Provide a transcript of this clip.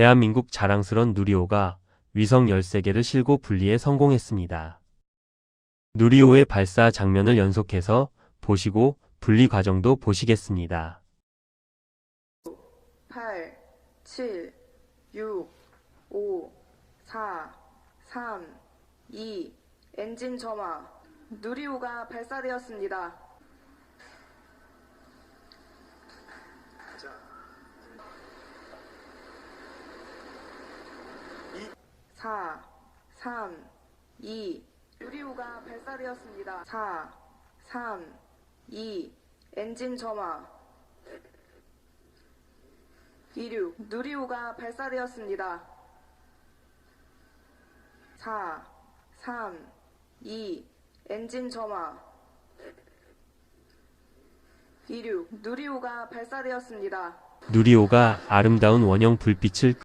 대한민국 자랑스런 누리호가 위성 13개를 실고 분리에 성공했습니다. 누리호의 발사 장면을 연속해서 보시고 분리 과정도 보시겠습니다. 8, 7, 6, 5, 4, 3, 2, 엔진 점화. 누리호가 발사되었습니다. 사, 삼, 이. 누리호가 발사되었습니다. 사, 삼, 이. 엔진 점화. 이륙 누리호가 발사되었습니다. 4, 3, 2, 엔진 점화. 이륙 누리호가 발사되었습니다. 누리호가 아름다운 원형 불빛을